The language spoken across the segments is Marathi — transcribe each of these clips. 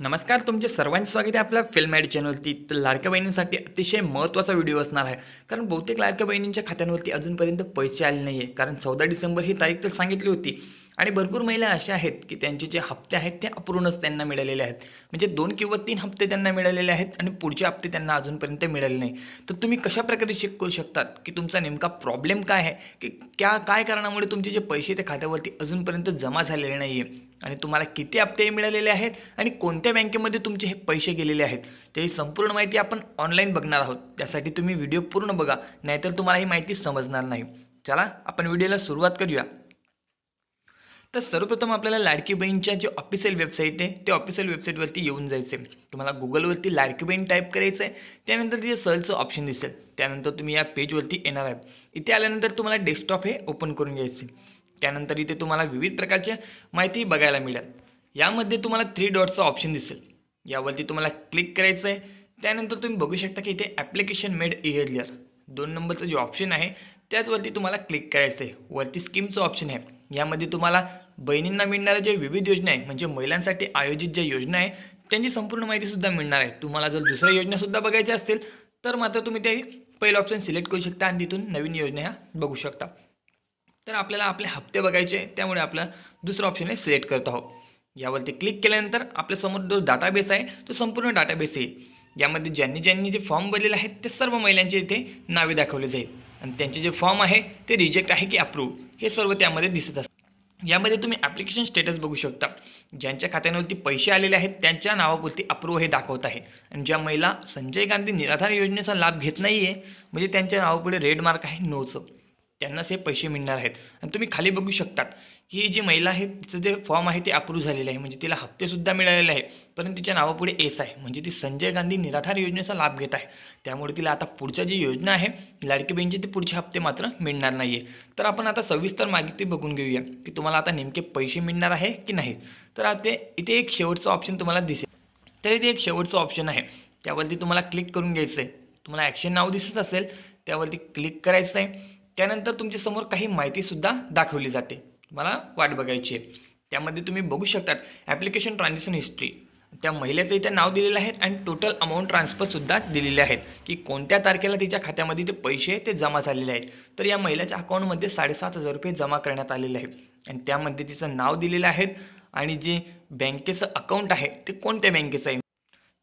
नमस्कार तुमचे सर्वांचे स्वागत आहे आपल्या फिल्म ॲड चॅनलवरती तर लाडक्या बहिणींसाठी अतिशय महत्त्वाचा व्हिडिओ असणार आहे. कारण बहुतेक लाडक्या बहिणींच्या खात्यांवरती अजूनपर्यंत पैसे आले नाही आहे कारण चौदा डिसेंबर ही तारीख तर सांगितली होती. आणि भरपूर महिला अशा आहेत की त्यांचे जे हप्ते आहेत ते अपूर्णच त्यांना मिळालेले आहेत. म्हणजे दोन किंवा तीन हप्ते त्यांना मिळालेले आहेत आणि पुढचे हप्ते त्यांना अजूनपर्यंत मिळाले नाही. तर तुम्ही कशा प्रकारे चेक करू शकतात की तुमचा नेमका प्रॉब्लेम काय आहे? की क्या काय कारणामुळे तुमचे जे पैसे त्या खात्यावरती अजूनपर्यंत जमा झालेले नाही आहे आणि तुम्हाला किती हप्ते मिळालेले आहेत आणि कोणत्या बँकेमध्ये तुमचे हे पैसे गेलेले आहेत त्याची संपूर्ण माहिती आपण ऑनलाईन बघणार आहोत. त्यासाठी तुम्ही व्हिडिओ पूर्ण बघा नाहीतर तुम्हाला ही माहिती समजणार नाही. चला आपण व्हिडिओला सुरुवात करूया. तर सर्वप्रथम आपल्याला लाडकी बहीणच्या जे ऑफिशियल वेबसाईट आहे त्या ऑफिशियल वेबसाईटवरती येऊन जायचं आहे तुम्हाला गुगलवरती लाडकी बहीण टाईप करायचं आहे त्यानंतर तिथे सर्चचं ऑप्शन दिसेल. त्यानंतर तुम्ही या पेजवरती येणार आहे. इथे आल्यानंतर तुम्हाला डेस्कटॉप हे ओपन करून घ्यायचे त्यानंतर इथे तुम्हाला विविध प्रकारच्या माहिती बघायला मिळेल. यामध्ये तुम्हाला थ्री डॉटचं ऑप्शन दिसेल. यावरती तुम्हाला क्लिक करायचं आहे त्यानंतर तुम्ही बघू शकता की इथे ॲप्लिकेशन मेड इयरलियर दोन नंबरचं जे ऑप्शन आहे त्याचवरती तुम्हाला क्लिक करायचं आहे वरती स्कीमचं ऑप्शन आहे. यामध्ये तुम्हाला बहिणींना मिळणाऱ्या जे विविध योजना आहे म्हणजे महिलांसाठी आयोजित ज्या योजना आहे त्यांची संपूर्ण माहितीसुद्धा मिळणार आहे. तुम्हाला जर दुसऱ्या योजनासुद्धा बघायच्या असतील तर मात्र तुम्ही ते पहिलं ऑप्शन सिलेक्ट करू शकता आणि तिथून नवीन योजना ह्या बघू शकता. तर आपल्याला आपले हप्ते बघायचे त्यामुळे आपला दुसरा ऑप्शन आहे सिलेक्ट करत आहोत. यावरती क्लिक केल्यानंतर आपल्यासमोर जो डाटाबेस आहे तो संपूर्ण डाटाबेस आहे यामध्ये ज्यांनी ज्यांनी जे फॉर्म भरलेले आहेत ते सर्व महिलांचे इथे नावे दाखवले जाईल. आणि त्यांचे जे फॉर्म आहे ते रिजेक्ट आहे की अप्रूव्ह हे सर्व त्यामध्ये दिसत असतात यामध्ये तुम्ही ॲप्लिकेशन स्टेटस बघू शकता. ज्यांच्या खात्यांवरती पैसे आलेले आहेत त्यांच्या नावापुरती अप्रूव्ह हे दाखवत आहे. आणि ज्या महिला संजय गांधी निराधार योजनेचा लाभ घेत नाही आहे म्हणजे त्यांच्या नावापुढे रेड मार्क आहे नोचं त्यांनाच हे पैसे मिळणार आहेत. आणि तुम्ही खाली बघू शकतात की ही जी महिला आहे तिचं जे फॉर्म आहे ते अप्रूव्ह झालेलं आहे. म्हणजे तिला हप्तेसुद्धा मिळालेले आहे परंतु तिच्या नावापुढे एस आहे. म्हणजे ती संजय गांधी निराधार योजनेचा लाभ घेत आहे. त्यामुळे तिला आता पुढच्या जी योजना आहे लाडकी बहीणची ते पुढचे हप्ते मात्र मिळणार नाही आहे तर आपण आता सविस्तर माहिती बघून घेऊया की तुम्हाला आता नेमके पैसे मिळणार आहे की नाही तर आता इथे एक शेवटचं ऑप्शन तुम्हाला दिसेल. तर इथे एक शेवटचं ऑप्शन आहे. त्यावरती तुम्हाला क्लिक करून घ्यायचं आहे तुम्हाला ॲक्शन नाव दिसत असेल. त्यावरती क्लिक करायचं आहे त्यानंतर तुमच्यासमोर काही माहितीसुद्धा दाखवली जाते. तुम्हाला वाट बघायची आहे. त्यामध्ये तुम्ही बघू शकतात ॲप्लिकेशन ट्रान्झॅक्शन हिस्ट्री त्या महिलेचं इथे नाव दिलेलं आहे आणि टोटल अमाऊंट ट्रान्सफरसुद्धा दिलेले आहेत. की कोणत्या तारखेला तिच्या खात्यामध्ये ते पैसे ते जमा झालेले आहेत. तर या महिलेच्या अकाउंटमध्ये साडेसात हजार रुपये जमा करण्यात आलेले आहे आणि त्यामध्ये तिचं नाव दिलेलं आहे आणि जे बँकेचं अकाउंट आहे ते कोणत्या बँकेचं आहे?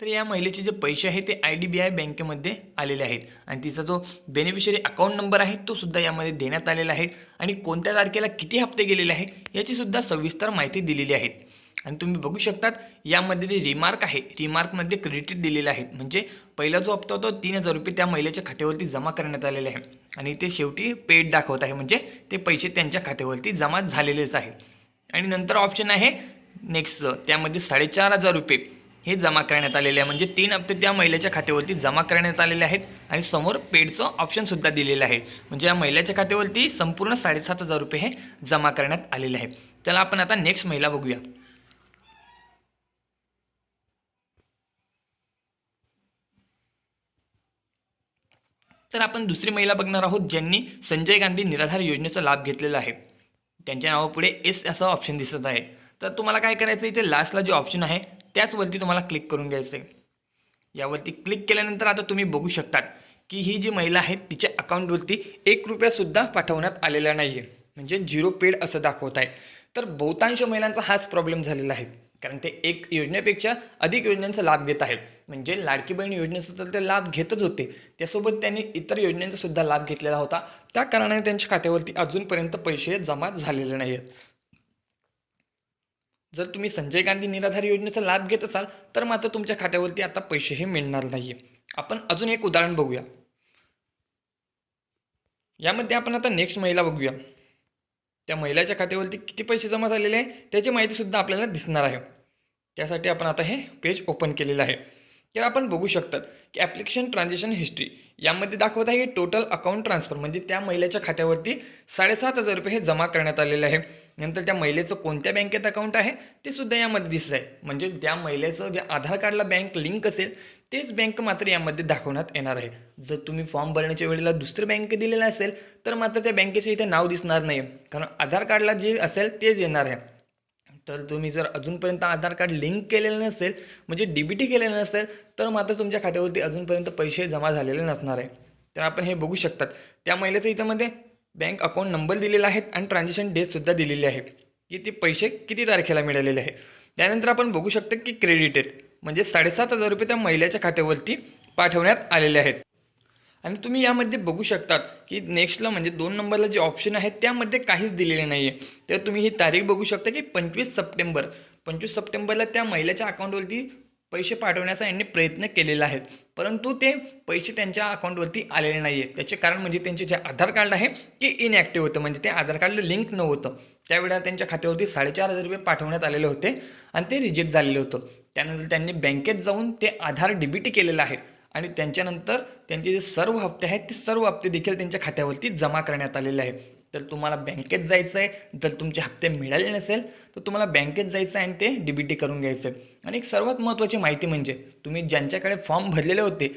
तर या महिलेचे जे पैसे आहेत ते आय डी बी आय बँकेमध्ये आलेले आहेत. आणि तिचा जो बेनिफिशरी अकाउंट नंबर आहे तो सुद्धा यामध्ये देण्यात आलेला आहे. आणि कोणत्या तारखेला किती हप्ते गेलेले आहे याची सुद्धा सविस्तर माहिती दिलेली आहे. आणि तुम्ही बघू शकतात यामध्ये जे रिमार्क आहे रिमार्कमध्ये क्रेडिट दिलेले आहेत. म्हणजे पहिला जो हप्ता होता तीन हजार रुपये त्या महिलेच्या खात्यावरती जमा करण्यात आलेले आहे. आणि ते शेवटी पेड दाखवत आहे. म्हणजे ते पैसे त्यांच्या खात्यावरती जमा झालेलेच आहे. आणि नंतर ऑप्शन आहे नेक्स्टचं त्यामध्ये साडेचार हजार रुपये. हे जमा करण्यात आलेले आहे. म्हणजे तीन हप्ते त्या महिलेच्या खात्यावरती जमा करण्यात आलेले आहेत आणि समोर पेडचं ऑप्शनसुद्धा दिलेलं आहे. म्हणजे या महिलेच्या खात्यावरती संपूर्ण साडेसात हजार रुपये हे जमा करण्यात आलेले आहे चला आपण आता नेक्स्ट महिला बघूया. तर आपण दुसरी महिला बघणार आहोत ज्यांनी संजय गांधी निराधार योजनेचा लाभ घेतलेला आहे. त्यांच्या नावापुढे एस असं ऑप्शन दिसत आहे. तर तुम्हाला काय करायचं इथे लास्टला जे ऑप्शन आहे त्याचवरती तुम्हाला क्लिक करून घ्यायचं आहे यावरती क्लिक केल्यानंतर आता तुम्ही बघू शकतात की ही जी महिला आहे तिच्या अकाउंटवरती एक रुपयासुद्धा पाठवण्यात आलेला नाही आहे म्हणजे झिरो पेड असं दाखवत आहे. तर बहुतांश महिलांचा हाच प्रॉब्लेम झालेला आहे. कारण ते एक योजनेपेक्षा अधिक योजनांचा लाभ घेत आहेत. म्हणजे लाडकी बहीण योजनेचा तर ते लाभ घेतच होते. त्यासोबत त्यांनी इतर योजनांचा सुद्धा लाभ घेतलेला होता. त्या कारणाने त्यांच्या खात्यावरती अजूनपर्यंत पैसे जमा झालेले नाही आहेत जर तुम्ही संजय गांधी निराधार योजनेचा लाभ घेत असाल तर मात्र तुमच्या खात्यावरती आता पैसेही मिळणार नाही आपण अजून एक उदाहरण बघूया. यामध्ये आपण आता नेक्स्ट महिला बघूया. त्या महिलाच्या खात्यावरती किती पैसे जमा झालेले आहे त्याची माहितीसुद्धा आपल्याला दिसणार आहे. त्यासाठी आपण आता हे पेज ओपन केलेलं आहे. तर आपण बघू शकतात की ॲप्लिकेशन ट्रान्झॅक्शन हिस्ट्री यामध्ये दाखवत आहे की टोटल अकाउंट ट्रान्सफर म्हणजे त्या महिलेच्या खात्यावरती साडेसात हजार रुपये हे जमा करण्यात आलेले आहे. नंतर त्या महिलेचं कोणत्या बँकेत अकाउंट आहे ते सुद्धा यामध्ये दिसत आहे म्हणजे त्या महिलेचं जे आधार कार्डला बँक लिंक असेल तेच बँक मात्र यामध्ये दाखवण्यात येणार आहे. जर तुम्ही फॉर्म भरण्याच्या वेळेला दुसरं बँक दिलेलं असेल तर मात्र त्या बँकेचे इथे नाव दिसणार नाही कारण आधार कार्डला जे असेल तेच येणार आहे. तर तुम्ही जर अजूनपर्यंत आधार कार्ड लिंक केलेलं नसेल म्हणजे डी बी टी केलेलं नसेल तर मात्र तुमच्या खात्यावरती अजूनपर्यंत पैसे जमा झालेले नसणार आहे. तर आपण हे बघू शकतात. त्या महिलेचं इथंमध्ये बँक अकाउंट नंबर दिलेला आहे आणि ट्रान्झॅक्शन डेटसुद्धा दिलेली आहे. की ते पैसे किती तारखेला मिळालेले आहे त्यानंतर आपण बघू शकतो की क्रेडिटेड म्हणजे साडेसात हजार रुपये त्या महिलेच्या खात्यावरती पाठवण्यात आलेले आहेत. आणि तुम्ही यामध्ये बघू शकतात की नेक्स्टला म्हणजे दोन नंबरला जे ऑप्शन आहे त्यामध्ये काहीच दिलेले नाही आहे तर तुम्ही ही तारीख बघू शकता की पंचवीस सप्टेंबर पंचवीस सप्टेंबरला त्या महिलेच्या अकाउंटवरती पैसे पाठवण्याचा यांनी प्रयत्न केलेला आहे. परंतु ते पैसे त्यांच्या अकाउंटवरती आलेले नाही आहेत त्याचे कारण म्हणजे त्यांचे जे आधार कार्ड आहे ते इनॲक्टिव्ह होतं. म्हणजे ते आधार कार्डला लिंक नव्हतं. त्यावेळेला त्यांच्या खात्यावरती साडेचार हजार रुपये पाठवण्यात आलेले होते आणि ते रिजेक्ट झालेले होतं. त्यानंतर त्यांनी बँकेत जाऊन ते आधार डीबीटी केलेलं आहे. आणि त्यांच्यानंतर त्यांचे जे सर्व हप्ते आहेत ते सर्व हप्ते देखील त्यांच्या खात्यावरती जमा करण्यात आलेले आहे तर तुम्हाला बँकेत जायचं आहे जर तुमचे हप्ते मिळाले नसेल तर तुम्हाला बँकेत जायचं आहे आणि ते डी बी टी करून घ्यायचं आहे. आणि एक सर्वात महत्त्वाची माहिती म्हणजे तुम्ही ज्यांच्याकडे फॉर्म भरलेले होते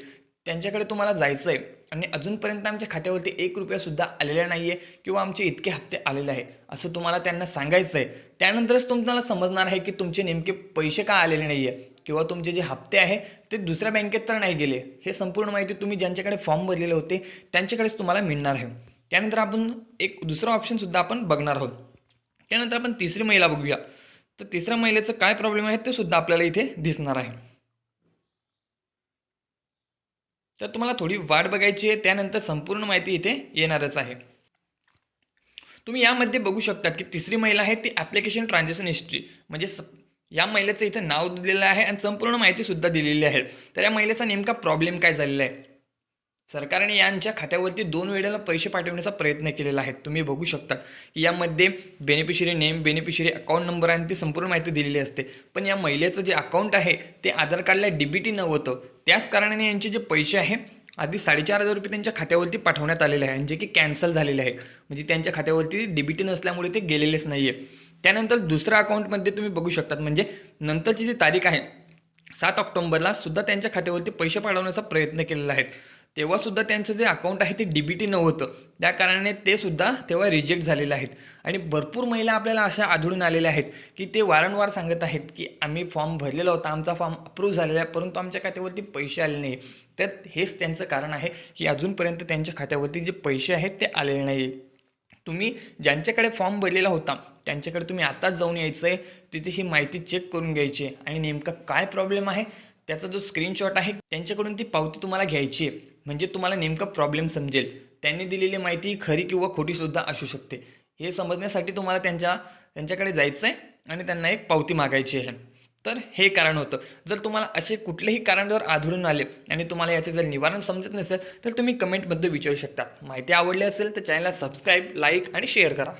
त्यांच्याकडे तुम्हाला जायचं आहे. आणि अजूनपर्यंत आमच्या खात्यावरती एक रुपयासुद्धा आलेला नाही आहे किंवा आमचे इतके हप्ते आलेले आहे असं तुम्हाला त्यांना सांगायचं आहे. त्यानंतरच तुम्हाला समजणार आहे की तुमचे नेमके पैसे का आलेले नाही आहे किंवा तुमचे जे हप्ते आहे ते दुसऱ्या बँकेत तर नाही गेले. हे संपूर्ण माहिती तुम्ही ज्यांच्याकडे फॉर्म भरलेले होते त्यांच्याकडेच तुम्हाला मिळणार आहे. त्यानंतर आपण एक दुसरा ऑप्शनसुद्धा आपण बघणार आहोत. त्यानंतर आपण तिसरी महिला बघूया. तर तिसऱ्या महिलेचं काय प्रॉब्लेम आहे ते सुद्धा आपल्याला इथे दिसणार आहे. तर तुम्हाला थोडी वाट बघायची आहे त्यानंतर संपूर्ण माहिती इथे येणारच आहे. तुम्ही यामध्ये बघू शकता की तिसरी महिला आहे ती ॲप्लिकेशन ट्रान्झॅक्शन हिस्ट्री म्हणजे स या महिलेचं इथं नाव दिलेलं आहे आणि संपूर्ण माहितीसुद्धा दिलेली आहे. तर या महिलेचा नेमका प्रॉब्लेम काय झालेला आहे? सरकारने यांच्या खात्यावरती दोन वेळेला पैसे पाठवण्याचा प्रयत्न केलेला आहे. तुम्ही बघू शकता की यामध्ये beneficiary name beneficiary account number आणि ती संपूर्ण माहिती दिलेली असते. पण या महिलेचं जे अकाउंट आहे ते आधार कार्डला डीबीटी न होतं. नव्हतं त्याच कारणाने यांचे जे पैसे आहे आधी साडेचार हजार रुपये त्यांच्या खात्यावरती पाठवण्यात आलेले आहे आणि जे की कॅन्सल झालेले आहे. म्हणजे त्यांच्या खात्यावरती डीबीटी नसल्यामुळे ते गेलेलेच नाही आहे त्यानंतर दुसऱ्या अकाउंटमध्ये तुम्ही बघू शकतात. म्हणजे नंतरची जी तारीख आहे सात ऑक्टोंबरला सुद्धा त्यांच्या खात्यावरती पैसे पाठवण्याचा प्रयत्न केलेला आहे. तेव्हासुद्धा त्यांचं जे अकाउंट आहे ते डी बी टी नव्हतं त्या कारणाने ते सुद्धा तेव्हा रिजेक्ट झालेले आहेत. आणि भरपूर महिला आपल्याला अशा आढळून आलेल्या आहेत की ते वारंवार सांगत आहेत की आम्ही फॉर्म भरलेला होता आमचा फॉर्म अप्रूव्ह झालेला आहे परंतु आमच्या खात्यावरती पैसे आले नाही तर हेच त्यांचं कारण आहे की अजूनपर्यंत त्यांच्या खात्यावरती जे पैसे आहेत ते आलेले नाही तुम्ही ज्यांच्याकडे फॉर्म भरलेला होता त्यांच्याकडे तुम्ही आताच जाऊन यायचं आहे तिथे ही माहिती चेक करून घ्यायची. आहे आणि नेमका काय प्रॉब्लेम आहे त्याचा जो स्क्रीनशॉट आहे त्यांच्याकडून ती पावती तुम्हाला घ्यायची आहे. म्हणजे तुम्हाला नेमका प्रॉब्लेम समजेल. त्यांनी दिलेली माहिती खरी किंवा खोटीसुद्धा असू शकते. हे समजण्यासाठी तुम्हाला त्यांच्या त्यांच्याकडे जायचं आहे आणि त्यांना एक पावती मागायची आहे. तर हे कारण होतं. जर तुम्हाला असे कुठलेही कारण जर आढळून आले आणि तुम्हाला याचे जर निवारण समजत नसेल तर तुम्ही कमेंटमध्ये विचारू शकता. माहिती आवडली असेल तर चॅनलला सबस्क्राईब लाईक आणि शेअर करा.